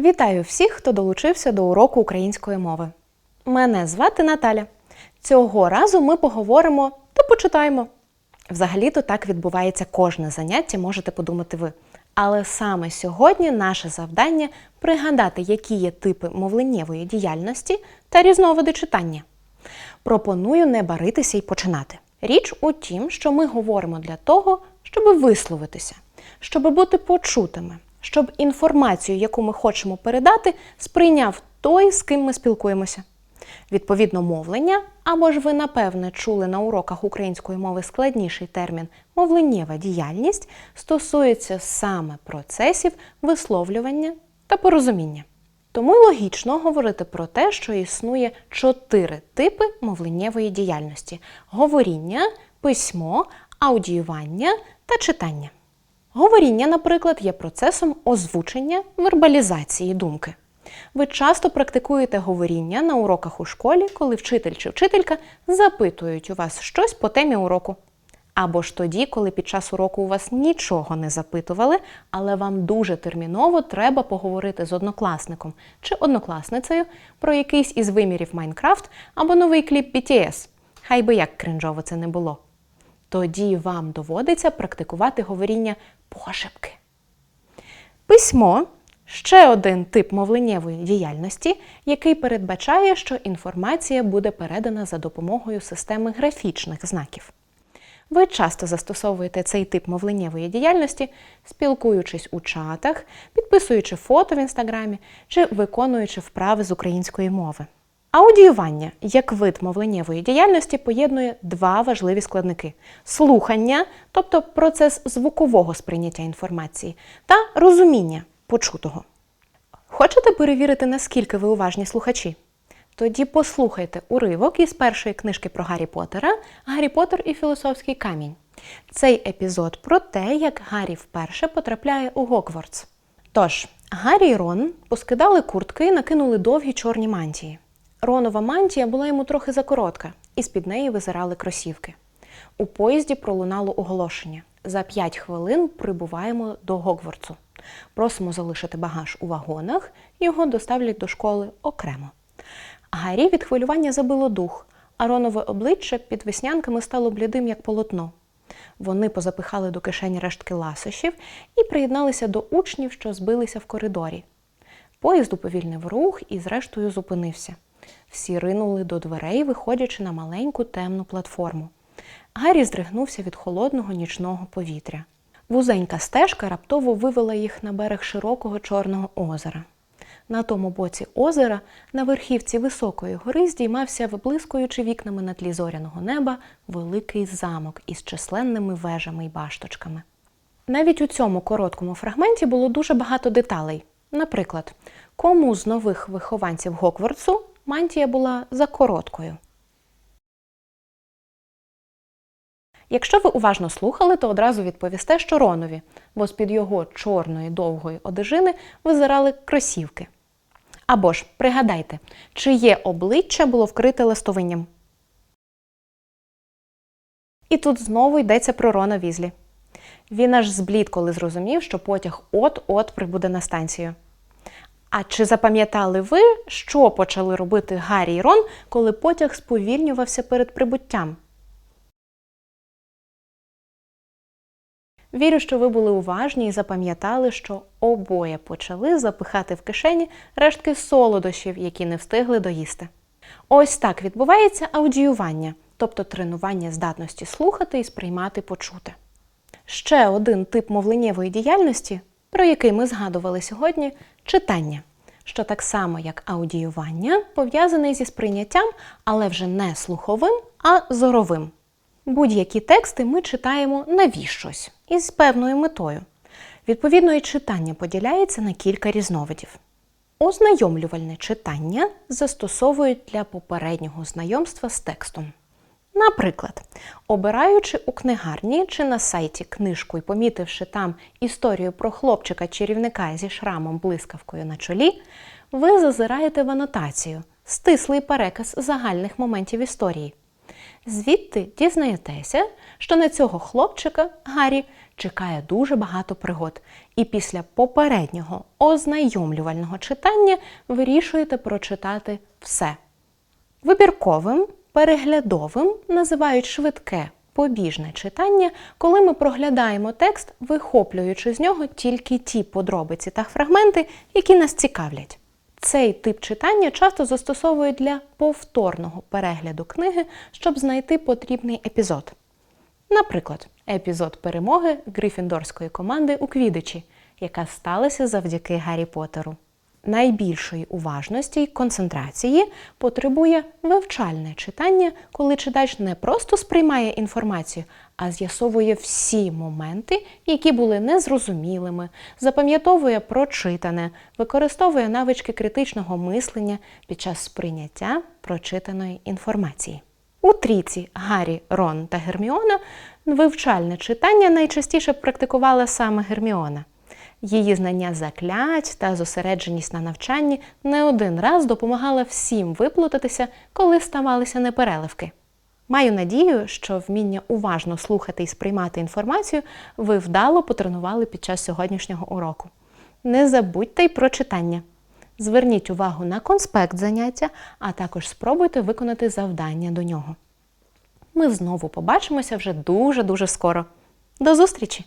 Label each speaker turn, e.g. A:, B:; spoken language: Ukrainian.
A: Вітаю всіх, хто долучився до уроку української мови. Мене звати Наталя. Цього разу ми поговоримо та почитаємо. Взагалі-то так відбувається кожне заняття, можете подумати ви. Але саме сьогодні наше завдання пригадати, які є типи мовленнєвої діяльності та різновиди читання. Пропоную не баритися і починати. Річ у тім, що ми говоримо для того, щоб висловитися, щоб бути почутими, щоб інформацію, яку ми хочемо передати, сприйняв той, з ким ми спілкуємося. Відповідно, мовлення, або ж ви напевне чули на уроках української мови складніший термін мовленнєва діяльність, стосується саме процесів висловлювання та порозуміння. Тому логічно говорити про те, що існує чотири типи мовленнєвої діяльності: говоріння, письмо, аудіювання та читання. Говоріння, наприклад, є процесом озвучення вербалізації думки. Ви часто практикуєте говоріння на уроках у школі, коли вчитель чи вчителька запитують у вас щось по темі уроку. Або ж тоді, коли під час уроку у вас нічого не запитували, але вам дуже терміново треба поговорити з однокласником чи однокласницею про якийсь із вимірів Майнкрафт або новий кліп BTS. Хай би як кринжово це не було. Тоді вам доводиться практикувати говоріння пошепки. Письмо ще один тип мовленнєвої діяльності, який передбачає, що інформація буде передана за допомогою системи графічних знаків. Ви часто застосовуєте цей тип мовленнєвої діяльності, спілкуючись у чатах, підписуючи фото в інстаграмі чи виконуючи вправи з української мови. Аудіювання як вид мовленнєвої діяльності поєднує два важливі складники: слухання, тобто процес звукового сприйняття інформації, та розуміння почутого. Хочете перевірити, наскільки ви уважні слухачі? Тоді послухайте уривок із першої книжки про Гаррі Поттера Гаррі Поттер і філософський камінь. Цей епізод про те, як Гаррі вперше потрапляє у Гогвартс. Тож, Гаррі і Рон поскидали куртки і накинули довгі чорні мантії. Ронова мантія була йому трохи закоротка, і з-під неї визирали кросівки. У поїзді пролунало оголошення: за 5 хвилин прибуваємо до Гогвартсу. Просимо залишити багаж у вагонах, його доставлять до школи окремо. Гаррі від хвилювання забило дух, а Ронове обличчя під веснянками стало блідим, як полотно. Вони позапихали до кишені рештки ласощів і приєдналися до учнів, що збилися в коридорі. Поїзд уповільнив рух і, зрештою, зупинився. Всі ринули до дверей, виходячи на маленьку темну платформу. Гаррі здригнувся від холодного нічного повітря. Вузенька стежка раптово вивела їх на берег широкого Чорного озера. На тому боці озера, на верхівці високої гори, здіймався, виблискуючи вікнами на тлі зоряного неба, великий замок із численними вежами й башточками. Навіть у цьому короткому фрагменті було дуже багато деталей. Наприклад, кому з нових вихованців Гоквардсу мантія була за короткою. Якщо ви уважно слухали, то одразу відповісте, що Ронові, бо з-під його чорної довгої одежини визирали кросівки. Або ж пригадайте, чиє обличчя було вкрите листовинням. І тут знову йдеться про Рона Візлі. Він аж зблід, коли зрозумів, що потяг от-от прибуде на станцію. А чи запам'ятали ви, що почали робити Гаррі і Рон, коли потяг сповільнювався перед прибуттям? Вірю, що ви були уважні і запам'ятали, що обоє почали запихати в кишені рештки солодощів, які не встигли доїсти. Ось так відбувається аудіювання, тобто тренування здатності слухати і сприймати почути. Ще один тип мовленнєвої діяльності, про який ми згадували сьогодні читання, що так само, як аудіювання, пов'язаний зі сприйняттям, але вже не слуховим, а зоровим. Будь-які тексти ми читаємо навіщось із певною метою. Відповідно, і читання поділяється на кілька різновидів. Ознайомлювальне читання застосовують для попереднього знайомства з текстом. Наприклад, обираючи у книгарні чи на сайті книжку і помітивши там історію про хлопчика-чарівника зі шрамом блискавкою на чолі, ви зазираєте в анотацію, стислий переказ загальних моментів історії. Звідти дізнаєтеся, що на цього хлопчика Гаррі чекає дуже багато пригод. І після попереднього ознайомлювального читання вирішуєте прочитати все. Вибірковим, переглядовим називають швидке побіжне читання, коли ми проглядаємо текст, вихоплюючи з нього тільки ті подробиці та фрагменти, які нас цікавлять. Цей тип читання часто застосовують для повторного перегляду книги, щоб знайти потрібний епізод. Наприклад, епізод перемоги грифіндорської команди у Квідичі, яка сталася завдяки Гаррі Поттеру. Найбільшої уважності й концентрації потребує вивчальне читання, коли читач не просто сприймає інформацію, а з'ясовує всі моменти, які були незрозумілими, запам'ятовує прочитане, використовує навички критичного мислення під час сприйняття прочитаної інформації. У трійці Гаррі, Рон та Герміона вивчальне читання найчастіше практикувала саме Герміона. Її знання заклять та зосередженість на навчанні не один раз допомагала всім виплутатися, коли ставалися непереливки. Маю надію, що вміння уважно слухати і сприймати інформацію ви вдало потренували під час сьогоднішнього уроку. Не забудьте й про читання. Зверніть увагу на конспект заняття, а також спробуйте виконати завдання до нього. Ми знову побачимося вже дуже-дуже скоро. До зустрічі!